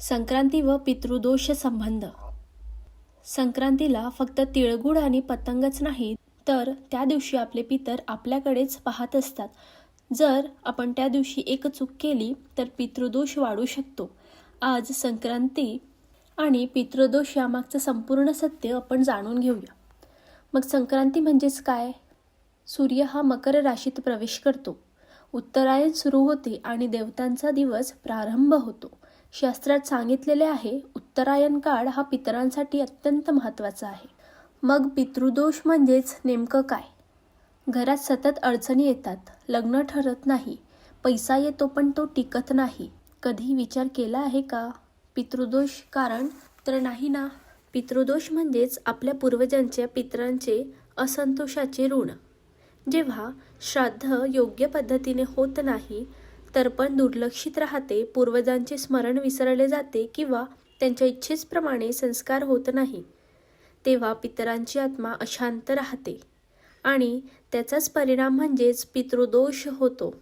संक्रांती व पितृदोष संबंध. संक्रांतीला फक्त तिळगुळ आणि पतंगच नाही तर त्या दिवशी आपले पितर आपल्याकडेच पाहत असतात. जर आपण त्या दिवशी एक चूक केली तर पितृदोष वाढू शकतो. आज संक्रांती आणि पितृदोष यामागचं संपूर्ण सत्य आपण जाणून घेऊया. मग संक्रांती म्हणजेच काय? सूर्य हा मकर राशीत प्रवेश करतो. उत्तरायण सुरू होते आणि देवतांचा दिवस प्रारंभ होतो. शास्त्रात सांगितलेले आहे उत्तरायण काळ हा पितरांसाठी अत्यंत महत्त्वाचा आहे. मग पितृदोष म्हणजेच नेमकं काय? घरात सतत अडचणी येतात लग्न ठरत नाही पैसा येतो पण तो टिकत नाही. कधी विचार केला आहे का? पितृदोष कारण तर नाही ना? पितृदोष म्हणजेच आपल्या पूर्वजांच्या पितरांचे असंतोषाचे ऋण. जेव्हा श्राद्ध योग्य पद्धतीने होत नाही तर पण दुर्लक्षित राहते पूर्वजांचे स्मरण विसरले जाते किंवा त्यांच्या इच्छेचप्रमाणे संस्कार होत नाही. तेव्हा पितरांची आत्मा अशांत राहते आणि त्याचाच परिणाम म्हणजेच पितृदोष होतो.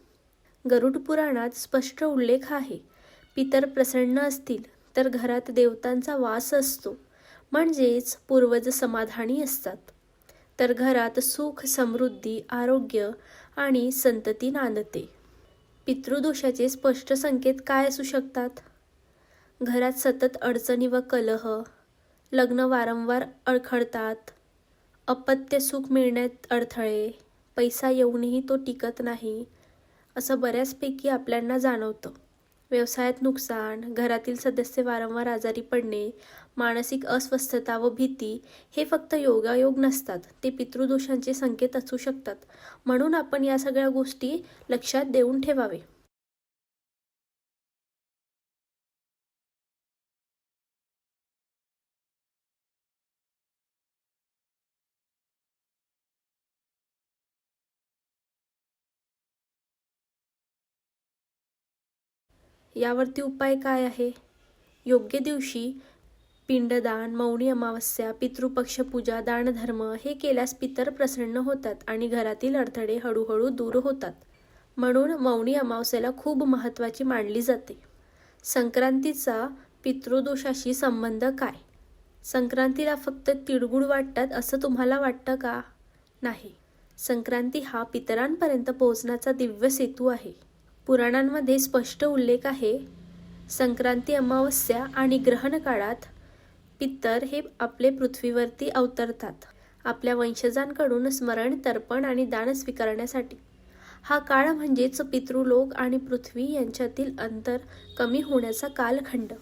गरुड पुराणात स्पष्ट उल्लेख आहे पितर प्रसन्न असतील तर घरात देवतांचा वास असतो म्हणजेच पूर्वज समाधानी असतात. तर घरात सुख समृद्धी आरोग्य आणि संतती नांदते. पितृदोषाचे स्पष्ट संकेत काय असू शकतात? घरात सतत अडचणी व कलह लग्न वारंवार अडखडतात अपत्य सुख मिळण्यात अडथळे पैसा येऊनही तो टिकत नाही असं बऱ्याचपैकी आपल्यांना जाणवतं. व्यवसायात नुकसान घरातील सदस्य वारंवार आजारी पडणे मानसिक अस्वस्थता व भीती हे फक्त योगायोग नसतात. ते पितृदोषांचे संकेत असू शकतात. म्हणून आपण या सगळ्या गोष्टी लक्षात देऊन ठेवावे. यावरती उपाय काय आहे? योग्य दिवशी पिंडदान मौनी अमावस्या पितृपक्ष पूजा दानधर्म हे केल्यास पितर प्रसन्न होतात आणि घरातील अडथळे हळूहळू दूर होतात. म्हणून मौनी अमावस्याला खूप महत्त्वाची मानली जाते. संक्रांतीचा पितृदोषाशी संबंध काय? संक्रांतीला फक्त तिळगुळ वाटतात असं तुम्हाला वाटतं का? नाही. संक्रांती हा पितरांपर्यंत पोहोचण्याचा दिव्य सेतू आहे. पुराणांमध्ये स्पष्ट उल्लेख आहे संक्रांती अमावस्या आणि ग्रहण काळात पित्तर हे आपले पृथ्वीवरती अवतरतात. आपल्या वंशजांकडून स्मरण तर्पण आणि दान स्वीकारण्यासाठी. हा काळ म्हणजेच पितृलोक आणि पृथ्वी यांच्यातील अंतर कमी होण्याचा कालखंड.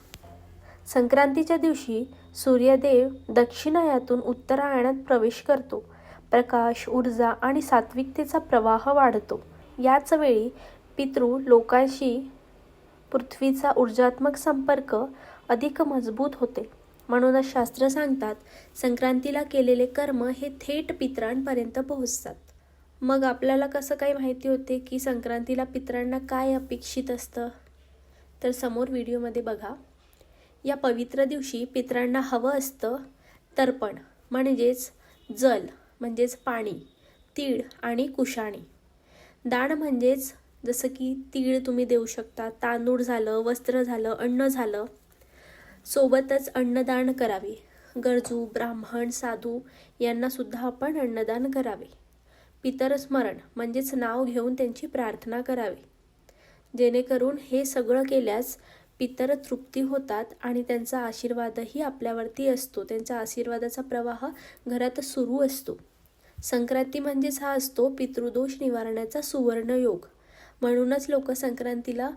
संक्रांतीच्या दिवशी सूर्यदेव दक्षिणायातून उत्तरायणात प्रवेश करतो. प्रकाश ऊर्जा आणि सात्विकतेचा प्रवाह वाढतो. याच वेळी पितृ लोकांशी पृथ्वीचा ऊर्जात्मक संपर्क अधिक मजबूत होते. म्हणूनच शास्त्र सांगतात संक्रांतीला केलेले कर्म हे थेट पितरांपर्यंत पोहोचतात. मग आपल्याला कसं काही माहिती होते की संक्रांतीला पितरांना काय अपेक्षित असतं? तर समोर व्हिडिओमध्ये बघा. या पवित्र दिवशी पितरांना हवं असतं तर्पण म्हणजेच जल म्हणजेच पाणी तीळ आणि कुशाणी दान म्हणजेच जसं की तीळ तुम्ही देऊ शकता तांदूळ झालं वस्त्र झालं अन्न झालं सोबतच अन्नदान करावे. गरजू ब्राह्मण साधू यांना सुद्धा आपण अन्नदान करावे. पितरस्मरण म्हणजेच नाव घेऊन त्यांची प्रार्थना करावी. जेणेकरून हे सगळं केल्यास पितर तृप्ती होतात आणि त्यांचा आशीर्वादही आपल्यावरती असतो. त्यांचा आशीर्वादाचा प्रवाह घरात सुरू असतो. संक्रांती म्हणजेच हा असतो पितृदोष निवारण्याचा सुवर्णयोग. म्हणूनच लोक संक्रांतीला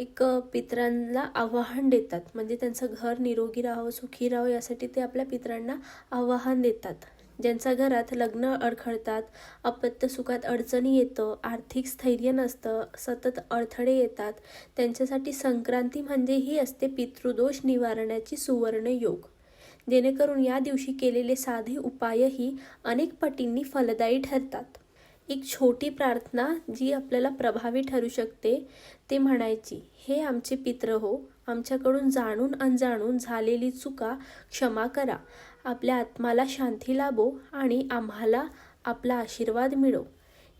एक पितरांना आव्हान देतात. म्हणजे त्यांचं घर निरोगी राहावं सुखी राहावं यासाठी ते आपल्या पितरांना आव्हान देतात. ज्यांच्या घरात लग्न अडखळतात अपत्य सुखात अडचणी येतं आर्थिक स्थैर्य नसतं सतत अडथळे येतात त्यांच्यासाठी संक्रांती म्हणजे ही असते पितृदोष निवारण्याची सुवर्ण योग जेणेकरून या दिवशी केलेले साधे उपायही अनेक पटींनी फलदायी ठरतात. एक छोटी प्रार्थना जी आपल्याला प्रभावी ठरू शकते ते म्हणायची हे आमचे पित्र हो आमच्याकडून जाणून अनजाणून झालेली चुका क्षमा करा. आपल्या आत्माला शांती लाभो आणि आम्हाला आपला आशीर्वाद मिळो.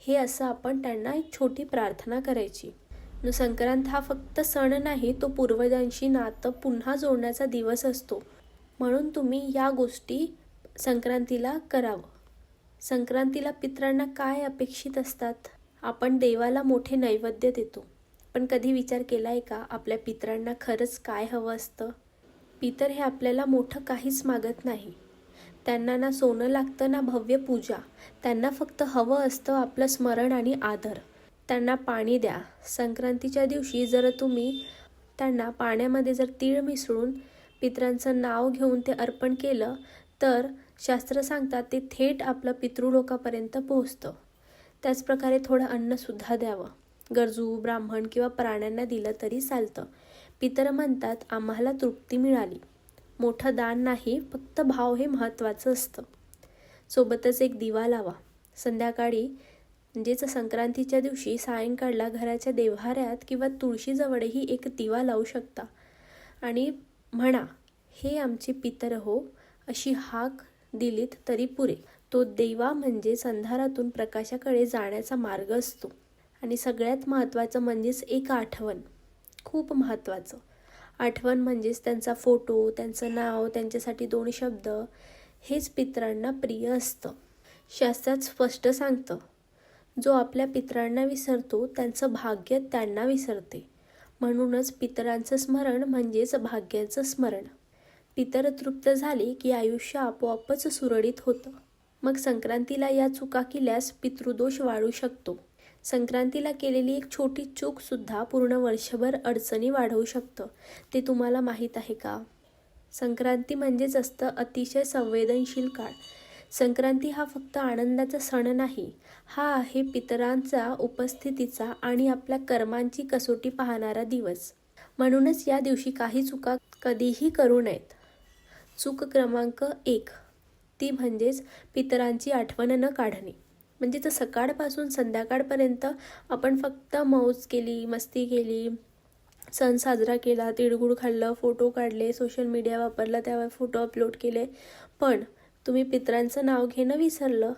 हे असं आपण त्यांना एक छोटी प्रार्थना करायची. संक्रांत हा फक्त सण नाही तो पूर्वजांशी नातं पुन्हा जोडण्याचा दिवस असतो. म्हणून तुम्ही या गोष्टी संक्रांतीला करावं. संक्रांतीला पितरांना काय अपेक्षित असतात? आपण देवाला मोठे नैवेद्य देतो. पण कधी विचार केला आहे का? आपल्या पित्रांना खरंच काय हवं असतं? पितर हे आपल्याला मोठं काहीच मागत नाही. त्यांना ना सोनं लागतं ना भव्य पूजा. त्यांना फक्त हवं असतं आपलं स्मरण आणि आदर. त्यांना पाणी द्या. संक्रांतीच्या दिवशी जर तुम्ही त्यांना पाण्यामध्ये जर तीळ मिसळून पितरांचं नाव घेऊन ते अर्पण केलं तर शास्त्र सांगतात ते थेट आपलं पितृलोकापर्यंत पोहोचतं. त्याचप्रकारे थोडं अन्नसुद्धा द्यावं. गरजू ब्राह्मण किंवा प्राण्यांना दिलं तरी चालतं. पितर म्हणतात आम्हाला तृप्ती मिळाली. मोठं दान नाही फक्त भाव हे महत्त्वाचं असतं. सोबतच एक दिवा लावा. संध्याकाळी म्हणजेच संक्रांतीच्या दिवशी सायंकाळला घराच्या देव्हाऱ्यात किंवा तुळशीजवळही एक दिवा लावू शकता. आणि म्हणा हे आमचे पितर हो अशी हाक दिलीत तरी पुरे. तो देवा म्हणजेच अंधारातून प्रकाशाकडे जाण्याचा मार्ग असतो. आणि सगळ्यात महत्त्वाचं म्हणजेच एक आठवण. खूप महत्त्वाचं. आठवण म्हणजेच त्यांचा फोटो त्यांचं नाव त्यांच्यासाठी दोन शब्द हेच पितरांना प्रिय असतं. शास्त्रात स्पष्ट सांगतं जो आपल्या पितरांना विसरतो त्यांचं भाग्य त्यांना विसरते. म्हणूनच पितरांचं स्मरण म्हणजेच भाग्याचं स्मरण. पितर तृप्त झाले की आयुष्य आपोआपच सुरळीत होतं. मग संक्रांतीला या चुका केल्यास पितृदोष वाढू शकतो. संक्रांतीला केलेली एक छोटी चूकसुद्धा पूर्ण वर्षभर अडचणी वाढवू शकतं. ते तुम्हाला माहीत आहे का? संक्रांती म्हणजेच असतं अतिशय संवेदनशील काळ. संक्रांती हा फक्त आनंदाचा सण नाही हा आहे पितरांचा उपस्थितीचा आणि आपल्या कर्मांची कसोटी पाहणारा दिवस. म्हणूनच या दिवशी काही चुका कधीही करू नयेत. चूक क्रमांक एक. ती म्हणजेच पितरांची आठवण न काढणे. म्हणजे तर सकाळपासून संध्याकाळपर्यंत आपण फक्त मौज केली मस्ती केली सण साजरा केला तिळगुळ खाल्लं फोटो काढले सोशल मीडिया वापरला त्यावर फोटो अपलोड केले पण तुम्ही पितरांचं नाव घेणं विसरलं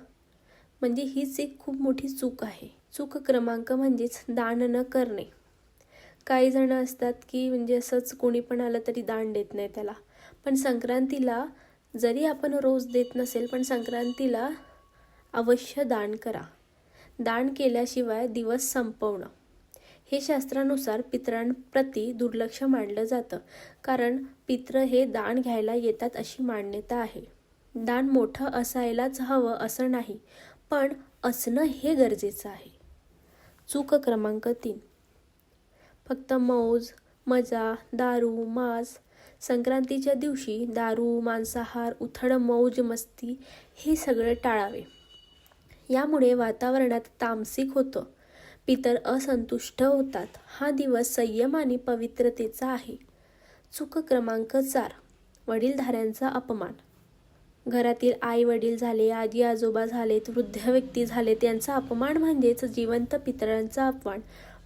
म्हणजे हीच एक खूप मोठी चूक आहे. चूक क्रमांक म्हणजेच दान न करणे. काही जणं असतात की म्हणजे असंच कोणी पण आलं तरी दान देत नाही त्याला. पण संक्रांतीला जरी आपण रोज देत नसेल पण संक्रांतीला अवश्य दान करा. दान केल्याशिवाय दिवस संपवणं. हे शास्त्रानुसार पितरांप्रती दुर्लक्ष मानलं जातं. कारण पित्र हे दान घ्यायला येतात अशी मान्यता आहे. दान मोठं असायलाच हवं असं नाही पण असणं हे गरजेचं आहे. चूक क्रमांक तीन. फक्त मौज मजा दारू मांस. संक्रांतीच्या दिवशी दारू मांसाहार उथळ मौज मस्ती हे सगळं टाळावे. यामुळे वातावरणात तामसिक होतं. पितर असंतुष्ट होतात. हा दिवस संयम आणि पवित्रतेचा आहे. चूक क्रमांक चार. वडीलधाऱ्यांचा अपमान. घरातील आई वडील झाले आजी आजोबा झालेत वृद्ध व्यक्ती झाले त्यांचा अपमान म्हणजेच जिवंत पितरांचा अपमान.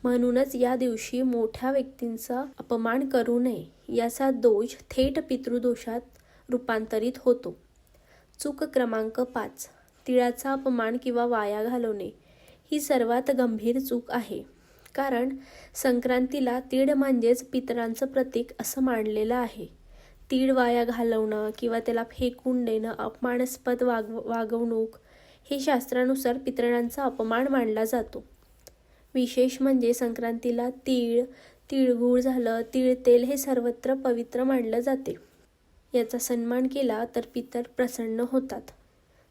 म्हणूनच या दिवशी मोठ्या व्यक्तींचा अपमान करू नये याचा दोष थेट पितृदोषात रूपांतरित होतो. चूक क्रमांक पाच. तिळाचा अपमान किंवा वाया घालवणे ही सर्वात गंभीर चूक आहे. कारण संक्रांतीला तीळ म्हणजेच पितरांचं प्रतीक असं मानलेलं आहे. तीळ वाया घालवणं किंवा त्याला फेकून देणं अपमानास्पद वाग वागवणूक हे शास्त्रानुसार पितरांचा अपमान मानला जातो. विशेष म्हणजे संक्रांतीला तीळ तिळगूळ झालं तीळ तेल हे सर्वत्र पवित्र मानलं जाते. याचा सन्मान केला तर पितर प्रसन्न होतात.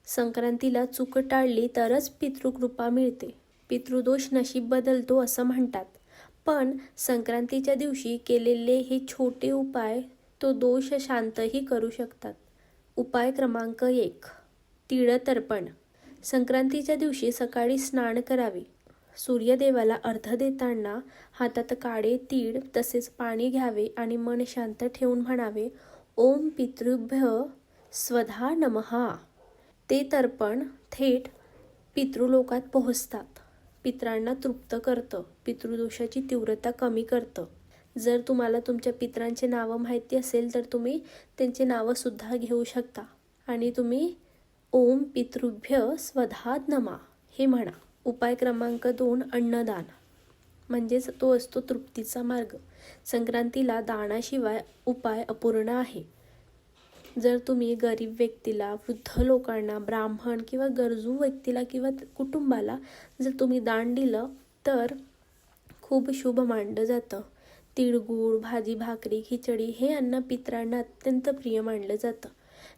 संक्रांतीला चूक टाळली तरच पितृकृपा मिळते. पितृदोष नशीब बदलतो असं म्हणतात. पण संक्रांतीच्या दिवशी केलेले हे छोटे उपाय तो दोष शांतही करू शकतात. उपाय क्रमांक एक तिळतर्पण. संक्रांतीच्या दिवशी सकाळी स्नान करावे. सूर्यदेवाला अर्ध देताना हातात काळे तीळ तसेच पाणी घ्यावे आणि मन शांत ठेवून म्हणावे ओम पितृभ्य स्वधा नमहा. ते तर्पण थेट पितृलोकात पोहोचतात. पित्रांना तृप्त करतं. पितृदोषाची तीव्रता कमी करतं. जर तुम्हाला तुमच्या पित्रांचे नावं माहिती असेल तर तुम्ही त्यांचे नावंसुद्धा घेऊ शकता. आणि तुम्ही ओम पितृभ्य स्वधा नमा हे म्हणा. उपाय क्रमांक दोन अन्नदान. म्हणजेच तो असतो तृप्तीचा मार्ग. संक्रांतीला दानाशिवाय उपाय अपूर्ण आहे. जर तुम्ही गरीब व्यक्तीला वृद्ध लोकांना ब्राह्मण किंवा गरजू व्यक्तीला किंवा कुटुंबाला जर तुम्ही दान दिलं तर खूप शुभ मानलं जातं. तिळगूळ भाजी भाकरी खिचडी हे अन्न पित्रांना अत्यंत प्रिय मानलं जातं.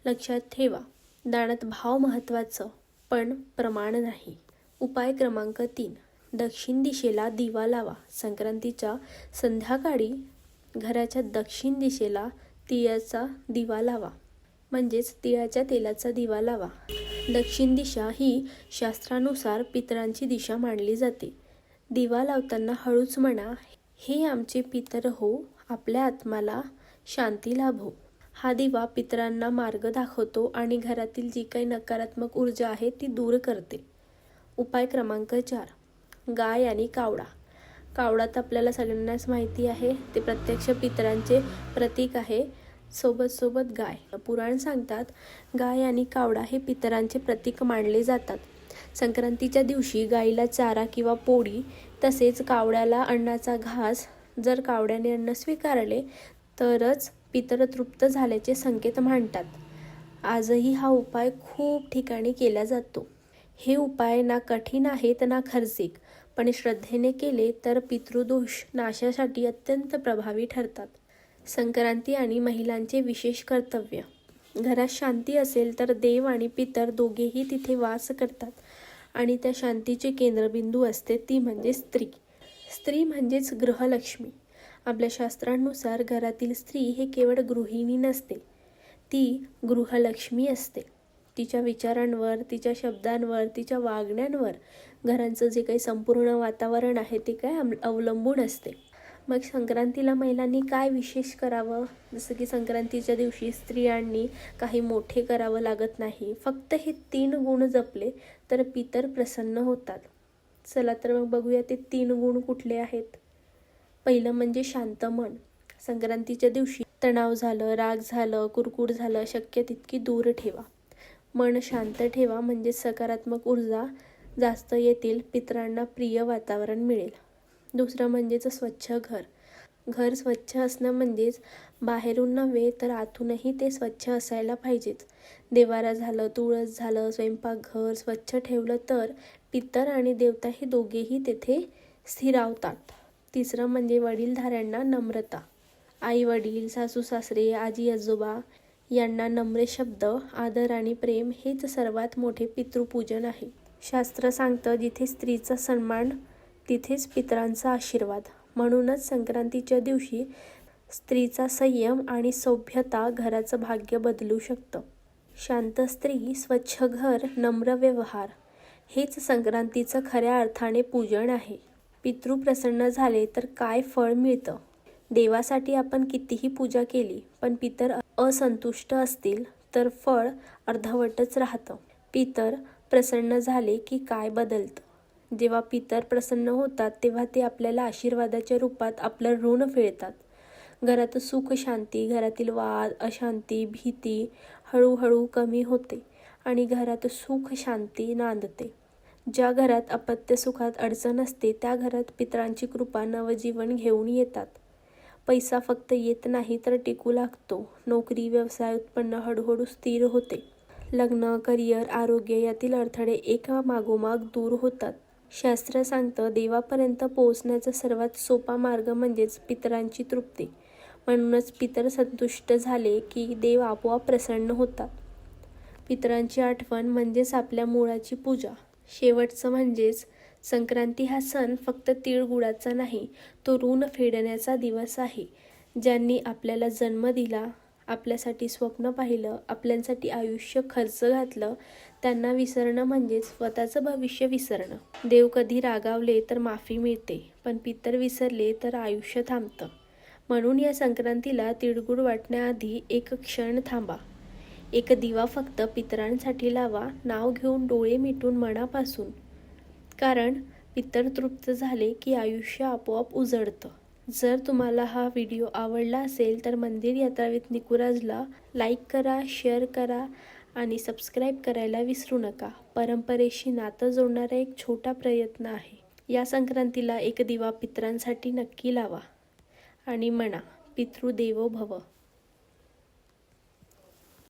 लक्षात ठेवा दानात भाव महत्त्वाचं पण प्रमाण नाही. उपाय क्रमांक तीन. दक्षिण दिशेला दिवा लावा. संक्रांतीच्या संध्याकाळी घराच्या दक्षिण दिशेला तिळाचा दिवा लावा. म्हणजेच तिळाच्या तेलाचा दिवा लावा. दक्षिण दिशा ही शास्त्रानुसार पितरांची दिशा मानली जाते. दिवा लावताना हळूच म्हणा हे आमचे पितर हो आपल्या आत्माला शांती लाभो. हा दिवा पितरांना मार्ग दाखवतो आणि घरातील जी काही नकारात्मक ऊर्जा आहे ती दूर करते. उपाय क्रमांक चार. गाय आणि कावडा. कावडा तर आपल्याला सगळ्यांनाच माहिती आहे. ते प्रत्यक्ष पितरांचे प्रतीक आहे. सोबत सोबत गाय. पुराण सांगतात गाय आणि कावडा हे पितरांचे प्रतीक मानले जातात. संक्रांतीच्या दिवशी गाईला चारा किंवा पोळी तसेच कावड्याला अन्नाचा घास जर कावड्याने अन्न स्वीकारले तरच पितर तृप्त झाल्याचे संकेत मांडतात आजही हा उपाय खूप ठिकाणी केला जातो. हे उपाय ना कठीण आहेत ना खर्चिक पण श्रद्धेने केले तर पितृदोष नाशासाठी अत्यंत प्रभावी ठरतात. संक्रांती आणि महिलांचे विशेष कर्तव्य. घरात शांती असेल तर देव आणि पितर दोघेही तिथे वास करतात आणि त्या शांतीचे केंद्रबिंदू असते ती म्हणजे स्त्री. स्त्री म्हणजेच गृहलक्ष्मी. आपल्या शास्त्रांनुसार घरातील स्त्री हे केवळ गृहिणी नसते ती गृहलक्ष्मी असते. तिच्या विचारांवर तिच्या शब्दांवर तिच्या वागण्यांवर घरांचं जे काही संपूर्ण वातावरण आहे ते काय अवलंबून असते. मग संक्रांतीला महिलांनी काय विशेष करावं? जसं की संक्रांतीच्या दिवशी स्त्रियांनी काही मोठे करावं लागत नाही. फक्त हे तीन गुण जपले तर पितर प्रसन्न होतात. चला तर मग बघूया ते तीन गुण कुठले आहेत. पहिलं म्हणजे शांत मन. संक्रांतीच्या दिवशी तणाव झालं राग झालं कुरकुर झालं शक्य तितकी दूर ठेवा. मन शांत ठेवा म्हणजे सकारात्मक ऊर्जा जास्त येतील पितरांना प्रिय वातावरण मिळेल. दुसरं म्हणजेच स्वच्छ घर. घर स्वच्छ असणं म्हणजेच बाहेरून नव्हे तर आतूनही ते स्वच्छ असायला पाहिजेच देवारा झालं तुळस झालं स्वयंपाकघर स्वच्छ ठेवलं तर पितर आणि देवता हे दोघेही तेथे स्थिरावतात. तिसरं म्हणजे वडीलधाऱ्यांना नम्रता. आई वडील सासू सासरे आजी आजोबा यांना नम्र शब्द आदर आणि प्रेम हेच सर्वात मोठे पितृपूजन आहे. शास्त्र सांगतं जिथे स्त्रीचा सन्मान तिथेच पितरांचा आशीर्वाद. म्हणूनच संक्रांतीच्या दिवशी स्त्रीचा संयम आणि सभ्यता घराचं भाग्य बदलू शकतं. शांत स्त्री स्वच्छ घर नम्र व्यवहार हेच संक्रांतीचं खऱ्या अर्थाने पूजन आहे. पितृ प्रसन्न झाले तर काय फळ मिळतं? देवासाठी आपण कितीही पूजा केली पण पितर असंतुष्ट असतील तर फळ अर्धवटच राहतं. पितर प्रसन्न झाले की काय बदलतं? जेव्हा पितर प्रसन्न होतात तेव्हा ते आपल्याला आशीर्वादाच्या रूपात आपलं ऋण फेळतात घरात सुख शांती घरातील वाद अशांती भीती हळूहळू कमी होते आणि घरात सुख शांती नांदते. ज्या घरात अपत्य सुखात अडचण असते त्या घरात पितरांची कृपा नवजीवन घेऊन येतात. पैसा फक्त येत नाही तर टिकू लागतो. नोकरी व्यवसाय उत्पन्न हळूहळू स्थिर होते. लग्न करिअर आरोग्य यातील अडथळे एका मागोमाग दूर होतात. शास्त्र सांगतं देवापर्यंत पोहोचण्याचा सर्वात सोपा मार्ग म्हणजेच पितरांची तृप्ती. म्हणूनच पितर संतुष्ट झाले की देव आपोआप प्रसन्न होतात. पितरांची आठवण म्हणजेच आपल्या मुळाची पूजा. शेवटचं म्हणजेच संक्रांती हा सण फक्त तिळगुळाचा नाही तो ऋण फेडण्याचा दिवस आहे. ज्यांनी आपल्याला जन्म दिला आपल्यासाठी स्वप्न पाहिलं आपल्यासाठी आयुष्य खर्च घातलं त्यांना विसरणं म्हणजे स्वतःचं भविष्य विसरणं. देव कधी रागावले तर माफी मिळते पण पितर विसरले तर आयुष्य थांबतं. म्हणून या संक्रांतीला तिळगुळ वाटण्याआधी एक क्षण थांबा. एक दिवा फक्त पितरांसाठी लावा नाव घेऊन डोळे मिटून मनापासून. कारण पितर तृप्त झाले की आयुष्य आपोआप उजळतं जर तुम्हाला हा व्हिडिओ आवडला असेल तर मंदिर यात्रा विथ निकुराजला लाईक करा शेअर करा आणि सबस्क्राईब करायला विसरू नका. परंपरेशी नातं जोडणारा एक छोटा प्रयत्न आहे. या संक्रांतीला एक दिवा पितरांसाठी नक्की लावा आणि म्हणा पितृदेवो भव.